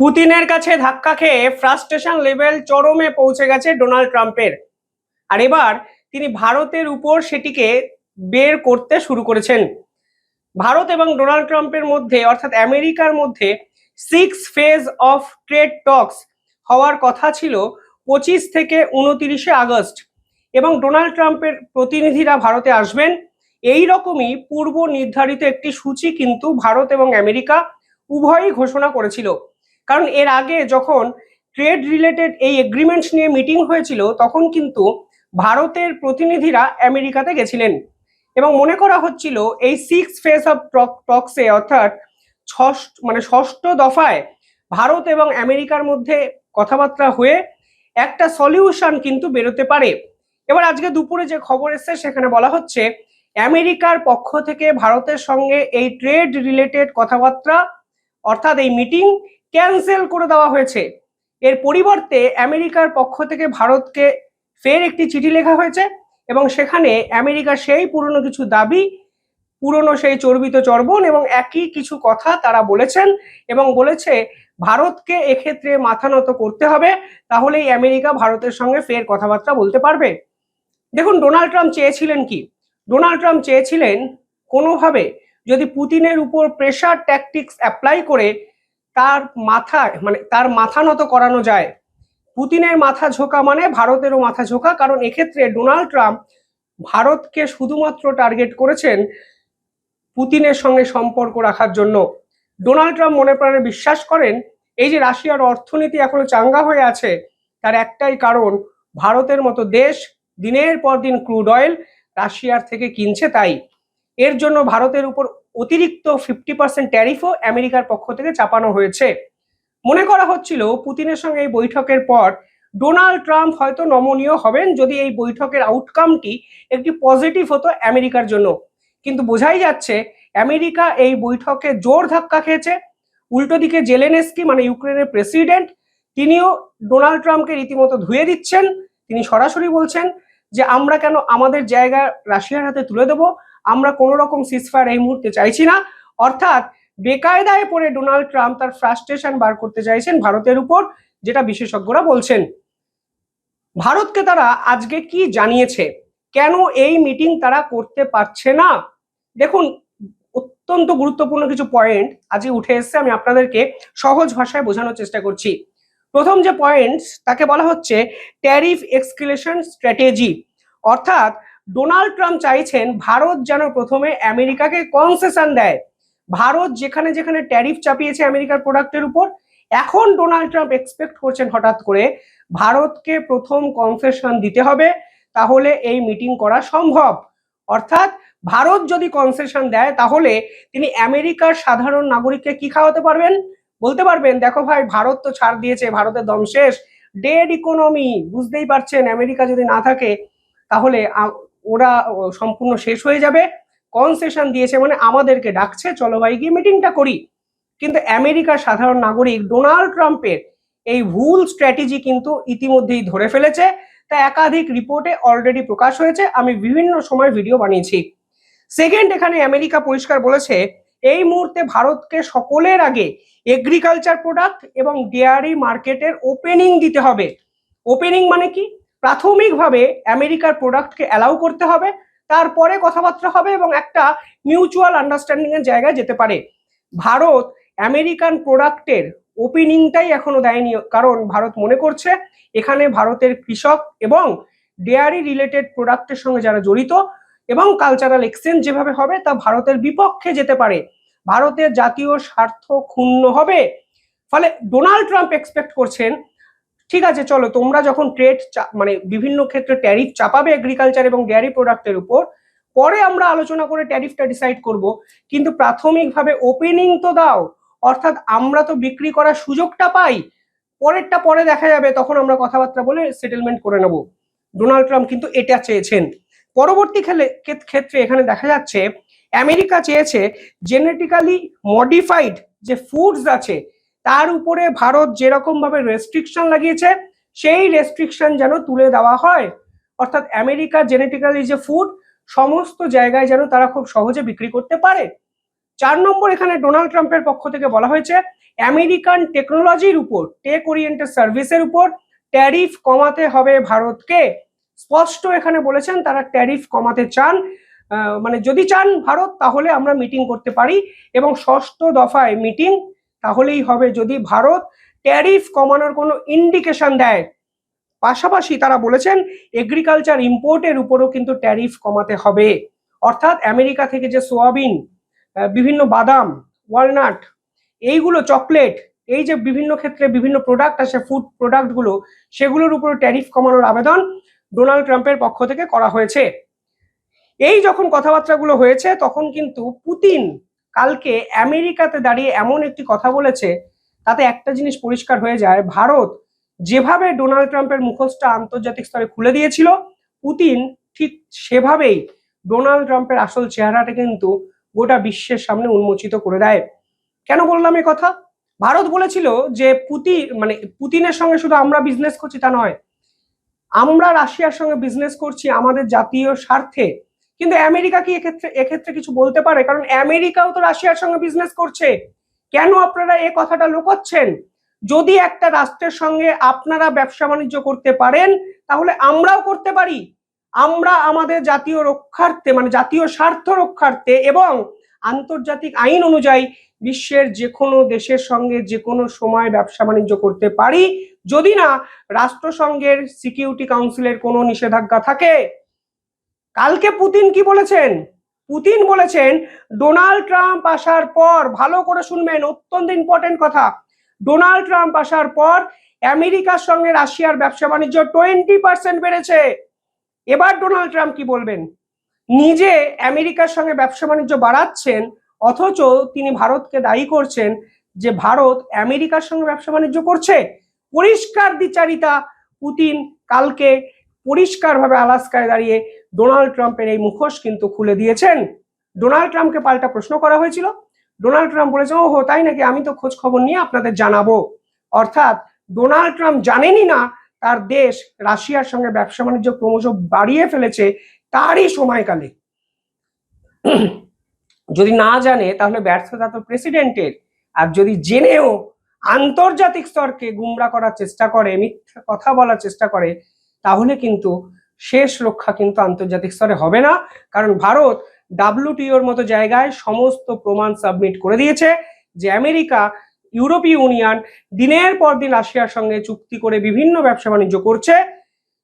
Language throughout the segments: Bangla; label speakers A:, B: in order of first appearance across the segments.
A: পুতিনের কাছে ধাক্কা খেয়ে ফ্রাস্ট্রেশন লেভেল চরমে পৌঁছে গেছে ডোনাল্ড ট্রাম্পের। আর এবার তিনি ভারতের উপর সেটিকে বের করতে শুরু করেছেন। ভারত এবং ডোনাল্ড ট্রাম্পের মধ্যে, অর্থাৎ আমেরিকার মধ্যে six phase of trade talks হওয়ার কথা ছিল পঁচিশ থেকে উনতিরিশে আগস্ট। এবং ডোনাল্ড ট্রাম্পের প্রতিনিধিরা ভারতে আসবেন। এই রকমই পূর্ব নির্ধারিত একটি সূচি কিন্তু ভারত এবং আমেরিকা উভয়ই ঘোষণা করেছিল। কারণ এর আগে যখন ট্রেড রিলেটেড এই এগ্রিমেন্টস নিয়ে মিটিং হয়েছিল, তখন কিন্তু ভারতের প্রতিনিধিরা আমেরিকাতে গেছিলেন। এবং মনে করা হচ্ছিল এই সিক্স ফেজ অফ টক্সে অর্থাৎ ষষ্ঠ মানে ষষ্ঠ দফায় ভারত এবং আমেরিকার মধ্যে কথাবার্তা হয়ে একটা সলিউশন কিন্তু বেরোতে পারে। এবার আজকে দুপুরে যে খবর এসছে, সেখানে বলা হচ্ছে আমেরিকার পক্ষ থেকে ভারতের সঙ্গে এই ট্রেড রিলেটেড কথাবার্তা অর্থাৎ এই মিটিং ক্যান্সেল করে দেওয়া হয়েছে। এর পরিবর্তে আমেরিকার পক্ষ থেকে ভারতকে ফের একটি চিঠি লেখা হয়েছে এবং সেখানে আমেরিকা সেই পুরনো কিছু দাবি, পুরনো সেই চর্বিত চর্বণ এবং একই কিছু কথা তারা বলেছেন এবং বলেছে, ভারতকে এক্ষেত্রে মাথা নত করতে হবে, তাহলেই আমেরিকা ভারতের সঙ্গে ফের কথাবার্তা বলতে পারবে। দেখুন, ডোনাল্ড ট্রাম্প চেয়েছিলেন কি? ডোনাল্ড ট্রাম্প চেয়েছিলেন কোনোভাবে যদি পুতিনের উপর প্রেশার ট্যাকটিক্স অ্যাপ্লাই করে তার মাথা মানে তার মাথা নত করানো যায়। পুতিনের মাথা ঝোঁকা মানে ভারতেরও মাথা ঝোঁকা, কারণ এক্ষেত্রে ডোনাল্ড ট্রাম্প ভারতকে শুধুমাত্র টার্গেট করেছেন পুতিনের সঙ্গে সম্পর্ক রাখার জন্য। ডোনাল্ড ট্রাম্প মনে প্রাণে বিশ্বাস করেন, এই যে রাশিয়ার অর্থনীতি এখনও চাঙ্গা হয়ে আছে, তার একটাই কারণ, ভারতের মতো দেশ দিনের পর দিন ক্রুড অয়েল রাশিয়ার থেকে কিনছে তাই। এর জন্য ভারতের উপর অতিরিক্ত ফিফটি পার্সেন্ট ট্যারিফও আমেরিকার পক্ষ থেকে চাপানো হয়েছে। মনে করা হচ্ছিল পুতিনের সঙ্গে এই বৈঠকের পর ডোনাল্ড ট্রাম্প হয়তো নমনীয় হবেন যদি এই বৈঠকের আউটকামটি একটি পজিটিভ হতো আমেরিকার জন্য। কিন্তু বোঝাই যাচ্ছে আমেরিকা এই বৈঠকে জোর ধাক্কা খেয়েছে। উল্টো দিকে জেলেনেস্কি মানে ইউক্রেনের প্রেসিডেন্ট, তিনিও ডোনাল্ড ট্রাম্পকে রীতিমতো ধুয়ে দিচ্ছেন। তিনি সরাসরি বলছেন যে, আমরা কেন আমাদের জায়গা রাশিয়ার হাতে তুলে দেব? আমরা কোনো রকম সিসফায়ার এই মুহূর্তে চাইছি না। অর্থাৎ বেকায়দায় পড়ে ডোনাল্ড ট্রাম্প তার ফ্রাস্ট্রেশন বার করতে চাইছেন ভারতের উপর, যেটা বিশেষজ্ঞরা বলছেন। ভারতকে তারা আজকে কি জানিয়েছে? কেন এই মিটিং তারা করতে পারছে না? দেখুন, অত্যন্ত গুরুত্বপূর্ণ কিছু পয়েন্ট আজকে উঠে এসছে, আমি আপনাদেরকে সহজ ভাষায় বোঝানোর চেষ্টা করছি। প্রথম যে পয়েন্ট তাকে বলা হচ্ছে ট্যারিফ এক্সক্লেশন স্ট্র্যাটেজি অর্থাৎ ডোনাল্ড ট্রাম্প চাইছেন ভারত যেন প্রথমে আমেরিকাকে কনসেশন দেয়। ভারত যেখানে যেখানে ট্যারিফ চাপিয়েছে আমেরিকার প্রোডাক্টের উপর, এখন ডোনাল্ড ট্রাম্প এক্সপেক্ট করছেন হঠাৎ করে ভারতকে প্রথম কনসেশন দিতে হবে, তাহলে এই মিটিং করা সম্ভব। অর্থাৎ ভারত যদি কনসেশন দেয়, তাহলে তিনি আমেরিকার সাধারণ নাগরিককে কি খাওয়াতে পারবেন? বলতে পারবেন, দেখো ভাই, ভারত তো ছাড় দিয়েছে, ভারতের দম শেষ। ডেড ইকোনমি বুঝতেই পারছেন, আমেরিকা যদি না থাকে, তাহলে ওরা সম্পূর্ণ শেষ হয়ে যাবে। কনসেশন দিয়েছে মানে আমাদেরকে ডাকছে, চলো ভাই গিয়ে মিটিংটা করি। কিন্তু আমেরিকার সাধারণ নাগরিক ডোনাল্ড ট্রাম্পের এই ভুল স্ট্র্যাটেজি কিন্তু ইতিমধ্যেই ধরে ফেলেছে। তা একাধিক রিপোর্টে অলরেডি প্রকাশ হয়েছে। আমি বিভিন্ন সময় ভিডিও বানিয়েছি। সেকেন্ড এখানে আমেরিকা পরিষ্কার বলেছে, এই মুহূর্তে ভারতকে সকলের আগে এগ্রিকালচার প্রোডাক্ট এবং ডেয়ারি মার্কেটের ওপেনিং দিতে হবে। ওপেনিং মানে কি? প্রাথমিকভাবে আমেরিকার প্রোডাক্টকে অ্যালাউ করতে হবে, তারপরে কথাবার্তা হবে এবং একটা মিউচুয়াল আন্ডারস্ট্যান্ডিং এর জায়গায় যেতে পারে। ভারত আমেরিকান প্রোডাক্টের ওপেনিংটাই এখনও দেয়নি, কারণ ভারত মনে করছে এখানে ভারতের কৃষক এবং ডেয়ারি রিলেটেড প্রোডাক্টের সঙ্গে যারা জড়িত এবং কালচারাল এক্সচেঞ্জ যেভাবে হবে তা ভারতের বিপক্ষে যেতে পারে। ভারতের জাতীয় স্বার্থ ক্ষুণ্ণ হবে। ফলে ডোনাল্ড ট্রাম্প এক্সপেক্ট করছেন ঠিক আছে, চলো, তোমরা যখন ট্রেড মানে বিভিন্ন ক্ষেত্রে ট্যারিফ চাপাবে এগ্রিকালচার এবং ডেয়ারি প্রোডাক্টের উপর, পরে আমরা আলোচনা করে ট্যারিফটা ডিসাইড করব। কিন্তু প্রাথমিকভাবে ওপেনিং তো দাও, অর্থাৎ আমরা তো বিক্রি করার সুযোগটা পাই, পরেরটা পরে দেখা যাবে, তখন আমরা কথাবার্তা বলে সেটেলমেন্ট করে নেব। ডোনাল্ড ট্রাম্প কিন্তু এটা চেয়েছেন। পরবর্তী খেলে ক্ষেত্রে এখানে দেখা যাচ্ছে, আমেরিকা চেয়েছে জেনেটিক্যালি মডিফাইড যে ফুডস আছে তার উপরে ভারত যেরকম ভাবে রেস্ট্রিকশন লাগিয়েছে, সেই রেস্ট্রিকশন যেন তুলে দেওয়া হয়। অর্থাৎ আমেরিকা জেনেটিক্যালি যে ফুড সমস্ত জায়গায় যেন তারা খুব সহজে বিক্রি করতে পারে। চার নম্বর এখানে ডোনাল্ড ট্রাম্পের পক্ষ থেকে বলা হয়েছে আমেরিকান টেকনোলজির উপর টেক ওরিয়েন্টেড সার্ভিসের উপর ট্যারিফ কমাতে হবে ভারতকে। স্পষ্ট এখানে বলেছেন, তারা ট্যারিফ কমাতে চান। মানে যদি চান ভারত, তাহলে আমরা মিটিং করতে পারি। এবং ষষ্ঠ দফায় মিটিং তাহলেই হবে। যদি ভারত ট্যারিফ কমানোর কোনো ইন্ডিকেশন দেয়, পাশাপাশি তারা বলেছেন এগ্রিকালচার ইম্পোর্টের উপরও কিন্তু ট্যারিফ কমাতে হবে। অর্থাৎ আমেরিকা থেকে যে সোয়াবিন বিভিন্ন বাদাম ওয়ালনাট এইগুলো চকলেট এই যে বিভিন্ন ক্ষেত্রে বিভিন্ন প্রোডাক্ট আসে ফুড প্রোডাক্টগুলো সেগুলোর উপর ট্যারিফ কমানোর আবেদন ডোনাল্ড ট্রাম্পের পক্ষ থেকে করা হয়েছে। এই যখন কথাবার্তাগুলো হয়েছে, তখন কিন্তু পুতিন কালকে আমেরিকাতে দাঁড়িয়ে এমন একটি কথা বলেছে, তাতে একটা জিনিস পরিষ্কার হয়ে যায়, ভারত যেভাবে ডোনাল্ড ট্রাম্পের মুখোশটা আন্তর্জাতিক স্তরে খুলে দিয়েছিল, পুতিন ঠিক সেভাবেই ডোনাল্ড ট্রাম্পের আসল চেহারাটা কিন্তু গোটা বিশ্বের সামনে উন্মোচিত করে দেয়। কেন বললাম এই কথা? ভারত বলেছিল যে পুতিন মানে পুতিনের সঙ্গে শুধু আমরা বিজনেস করছি তা নয়, আমরা রাশিয়ার সঙ্গে বিজনেস করছি, আমাদের জাতীয় স্বার্থে। কিন্তু আমেরিকা কি এক্ষেত্রে এক্ষেত্রে কিছু বলতে পারে? কারণ আমেরিকাও তো রাশিয়ার সঙ্গে বিজনেস করছে। কেন আপনারা এ কথাটা লুকোচ্ছেন? যদি একটা রাষ্ট্রের সঙ্গে আপনারা ব্যবসা বাণিজ্য করতে পারেন, তাহলে আমরাও করতে পারি। আমরা আমাদের জাতীয় রক্ষার্থে মানে জাতীয় স্বার্থ রক্ষার্থে এবং আন্তর্জাতিক আইন অনুযায়ী বিশ্বের যে কোনো দেশের সঙ্গে যে কোনো সময় ব্যবসা বাণিজ্য করতে পারি। যদি না, রাষ্ট্রসংঘের সিকিউরিটি কাউন্সিলের কোনো নিষেধাজ্ঞা থাকে কালকে পুতিন কি বলেছেন? পুতিন বলেছেন, ডোনাল্ড ট্রাম্প আসার পর, ভালো করে শুনবেন, অত্যন্ত ইম্পর্টেন্ট কথা, ডোনাল্ড ট্রাম্প আসার পর আমেরিকার সঙ্গে রাশিয়ার ব্যবসা বাণিজ্য টোয়েন্টি পার্সেন্ট বেড়েছে। এবার ডোনাল্ড ট্রাম্প কি বলবেন? নিজে আমেরিকার সঙ্গে ব্যবসা বাণিজ্য বাড়াচ্ছেন, অথচ তিনি ভারতকে দায়ী করছেন যে ভারত আমেরিকার সঙ্গে ব্যবসা বাণিজ্য করছে। পরিষ্কার দ্বিচারিতা, পুতিন কালকে পরিষ্কারভাবে আলাস্কায় দাঁড়িয়ে ডোনাল্ড ট্রাম্পের এই মুখোশ কিন্তু খুলে দিয়েছেন। ডোনাল্ড ট্রাম্পকে পাল্টা প্রশ্ন করা হয়েছিল। ডোনাল্ড ট্রাম্প বলেছেন, ওহো, তাই নাকি? আমি তো খোঁজ খবর নিয়ে আপনাদের জানাব। অর্থাৎ ডোনাল্ড ট্রাম্প জানেনই না তার দেশ রাশিয়ার সঙ্গে ব্যবসা বাণিজ্য ক্রমশ বাড়িয়ে ফেলেছে তারই সময়কালে। যদি না জানে, তাহলে ব্যর্থতা তো প্রেসিডেন্টের। আর যদি জেনেও আন্তর্জাতিক স্তরকে গুমরা করার চেষ্টা করে, মিথ্যা কথা বলার চেষ্টা করে, তাহলে কিন্তু শেষ রক্ষা কিন্তু আন্তর্জাতিক স্তরে হবে না, কারণ ভারত ডাব্লিউটিওর মতো জায়গায় সমস্ত প্রমাণ সাবমিট করে দিয়েছে যে আমেরিকা ইউরোপীয় ইউনিয়ন দিনের পর দিন রাশিয়ার সঙ্গে চুক্তি করে বিভিন্ন ব্যবসা বাণিজ্য করছে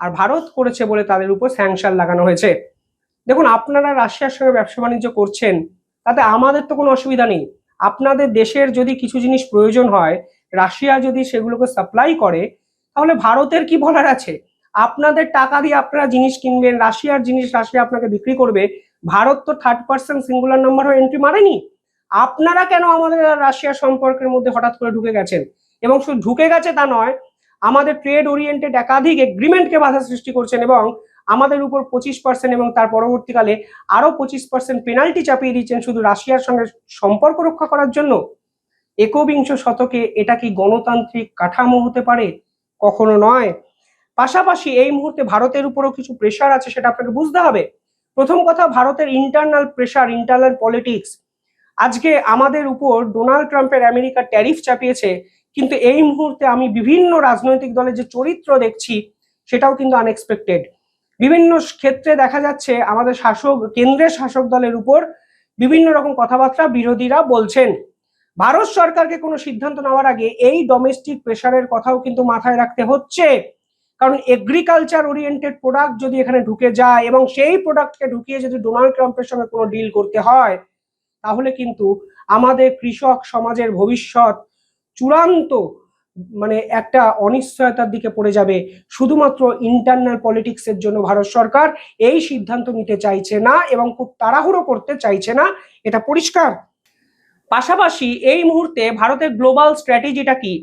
A: আর ভারত করেছে বলে তাদের উপর স্যাংশন লাগানো হয়েছে। দেখুন, আপনারা রাশিয়ার সঙ্গে ব্যবসা বাণিজ্য করছেন, তাতে আমাদের তো কোনো অসুবিধা নেই। আপনাদের দেশের যদি কিছু জিনিস প্রয়োজন হয়, রাশিয়া যদি সেগুলোকে সাপ্লাই করে, তাহলে ভারতের কি বলার আছে? আপনাদের টাকা দিয়ে আপনারা জিনিস কিনবেন, রাশিয়ার জিনিস রাশিয়া আপনাকে বিক্রি করবে, ভারত তো থার্ড পার্সন সিঙ্গুলার নাম্বার হয়ে এন্ট্রি মারেনি। আপনারা কেন আমাদের আর রাশিয়ার সম্পর্কের মধ্যে হঠাৎ করে ঢুকে গেছেন? এবং শুধু ঢুকে গেছে তা নয়, আমাদের ট্রেড ওরিয়েন্টেড একাধিক এগ্রিমেন্টকে বাধা সৃষ্টি করছেন এবং আমাদের উপর পঁচিশ পার্সেন্ট এবং তার পরবর্তীকালে আরও পঁচিশ পার্সেন্ট পেনাল্টি চাপিয়ে দিচ্ছেন শুধু রাশিয়ার সঙ্গে সম্পর্ক রক্ষা করার জন্য। একবিংশ শতকে এটা কি গণতান্ত্রিক কাঠামো হতে পারে? কখনো নয়। পাশাপাশি এই মুহূর্তে ভারতের উপরও কিছু প্রেশার আছে, সেটা আপনাকে বুঝতে হবে। প্রথম কথা, ভারতের ইন্টারনাল প্রেশার ইন্টারনাল পলিটিক্স আজকে আমাদের উপর ডোনাল্ড ট্রাম্পের আমেরিকা ট্যারিফ চাপিয়েছে, কিন্তু এই মুহূর্তে আমি বিভিন্ন রাজনৈতিক দলের যে চরিত্র দেখছি, সেটাও কিন্তু আনএক্সপেক্টেড বিভিন্ন ক্ষেত্রে দেখা যাচ্ছে, আমাদের শাসক, কেন্দ্রের শাসক দলের উপর বিভিন্ন রকম কথাবার্তা বিরোধীরা বলছেন। ভারত সরকারকে কোনো সিদ্ধান্ত নেওয়ার আগে এই ডোমেস্টিক প্রেশারের কথাও কিন্তু মাথায় রাখতে হচ্ছে। কারণ এগ্রিকালচার ওরিয়েন্টেড প্রোডাক্ট যদি এখানে ঢুকে যায় এবং সেই প্রোডাক্টকে ঢুকিয়ে যদি ডোনাল্ড ট্রাম্পের সঙ্গে কোনো ডিল করতে হয়, তাহলে কিন্তু আমাদের কৃষক সমাজের ভবিষ্যৎ চূড়ান্ত মানে একটা অনিশ্চয়তার দিকে পড়ে যাবে। শুধুমাত্র ইন্টারনাল পলিটিক্সের জন্য ভারত সরকার এই সিদ্ধান্ত নিতে চাইছে না এবং খুব তাড়াহুড়ো করতে চাইছে না, এটা পরিষ্কার। পাশাপাশি এই মুহূর্তে ভারতের গ্লোবাল স্ট্র্যাটেজিটা কি?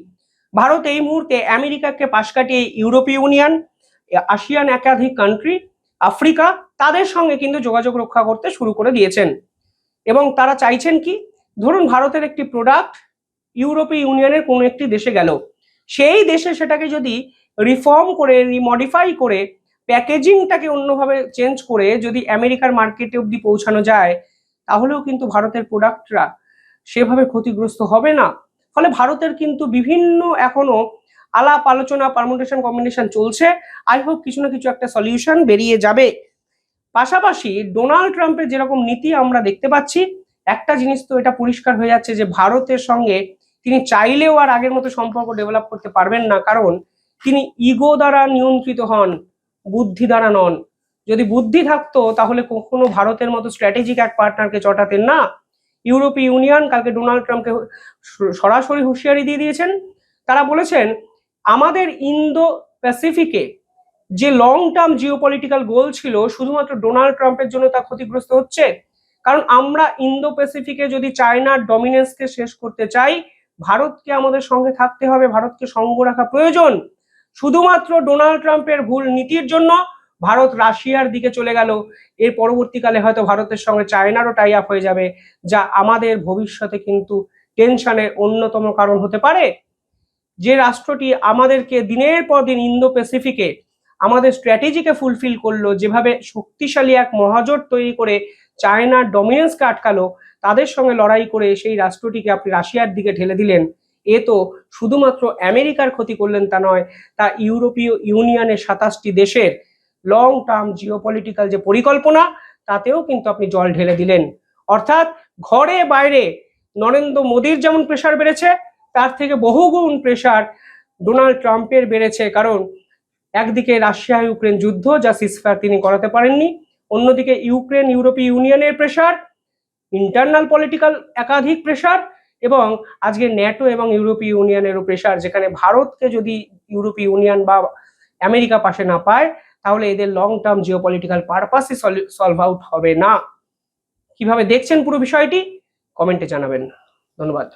A: ভারত এই মুহূর্তে আমেরিকাকে পাশ কাটিয়ে ইউরোপীয় ইউনিয়ন, আসিয়ান একাধিক কান্ট্রি আফ্রিকা, তাদের সঙ্গে কিন্তু যোগাযোগ রক্ষা করতে শুরু করে দিয়েছেন। এবং তারা চাইছেন কি? ধরুন ভারতের একটি প্রোডাক্ট ইউরোপীয় ইউনিয়নের কোনো একটি দেশে গেল। সেই দেশে সেটাকে যদি রিফর্ম করে রিমডিফাই করে প্যাকেজিংটাকে অন্যভাবে চেঞ্জ করে যদি আমেরিকার মার্কেটে অবধি পৌঁছানো যায়, তাহলেও কিন্তু ভারতের প্রোডাক্টরা সেভাবে ক্ষতিগ্রস্ত হবে না। ফলে ভারতের কিন্তু বিভিন্ন এখনও আলাপ, আলোচনা পারমুটেশন কম্বিনেশন চলছে। আই হোপ কিছু না কিছু একটা সলিউশন বেরিয়ে যাবে। পাশাপাশি ডোনাল্ড ট্রাম্পের যেরকম নীতি আমরা দেখতে পাচ্ছি, একটা জিনিস তো এটা পরিষ্কার হয়ে যাচ্ছে যে ভারতের সঙ্গে তিনি চাইলেও আর আগের মতো সম্পর্ক ডেভেলপ করতে পারবেন না। কারণ তিনি ইগো দ্বারা নিয়ন্ত্রিত হন, বুদ্ধি দ্বারা নন। যদি বুদ্ধি থাকতো তাহলে কখনো ভারতের মতো স্ট্র্যাটেজিক এক পার্টনারকে চটাতেন না। ইউরোপীয় ইউনিয়ন, কালকে ডোনাল্ড ট্রাম্পকে সরাসরি হুঁশিয়ারি দিয়ে দিয়েছেন। তারা বলেছেন, আমাদের ইন্দো প্যাসিফিকে যে লং টার্ম জিওপলিটিক্যাল গোল ছিল, শুধুমাত্র ডোনাল্ড ট্রাম্পের জন্য তা ক্ষতিগ্রস্ত হচ্ছে। কারণ আমরা ইন্দো প্যাসিফিকে যদি চায়নার ডমিনেন্সকে শেষ করতে চাই, ভারতকে আমাদের সঙ্গে থাকতে হবে, ভারতকে সঙ্গ রাখা প্রয়োজন। শুধুমাত্র ডোনাল্ড ট্রাম্পের ভুল নীতির জন্য ভারত রাশিয়ার দিকে চলে গেল। এর পরবর্তীকালে হয়তো ভারতের সঙ্গে চায়নারও টাই আপ হয়ে যাবে, যা আমাদের ভবিষ্যতে কিন্তু টেনশনের অন্যতম কারণ হতে পারে। যে রাষ্ট্রটি আমাদেরকে দিনের পর দিন ইন্দো প্যাসিফিকে আমাদের স্ট্র্যাটেজিকে ফুলফিল করল, যেভাবে শক্তিশালী এক মহাজোট তৈরি করে চায়নার ডমিনেন্সকে আটকালো, তাদের সঙ্গে লড়াই করে সেই রাষ্ট্রটিকে আপনি রাশিয়ার দিকে ঠেলে দিলেন। এ তো শুধুমাত্র আমেরিকার ক্ষতি করলেন তা নয়, তা ইউরোপীয় ইউনিয়নের সাতাশটি দেশের লং টার্ম জিওপলিটিক্যাল যে পরিকল্পনা, তাতেও কিন্তু আপনি জল ঢেলে দিলেন। অর্থাৎ ঘরে বাইরে নরেন্দ্র মোদীর যেমন প্রেশার বেড়েছে, তার থেকে বহুগুণ প্রেশার ডোনাল্ড ট্রাম্পের বেড়েছে। কারণ একদিকে রাশিয়া ইউক্রেন যুদ্ধ, যা সিসফায়ার তিনি করাতে পারেননি, অন্যদিকে ইউক্রেন ইউরোপীয় ইউনিয়নের প্রেশার ইন্টারনাল পলিটিক্যাল একাধিক প্রেশার এবং আজকে ন্যাটো এবং ইউরোপীয় ইউনিয়নেরও প্রেশার যেখানে ভারতকে যদি ইউরোপীয় ইউনিয়ন বা আমেরিকা পাশে না পায় তাহলে এদের লং টার্ম জিও পলিটিক্যাল পারপাসই সলভ আউট হবে না। কীভাবে দেখছেন পুরো বিষয়টি? কমেন্টে জানাবেন। ধন্যবাদ।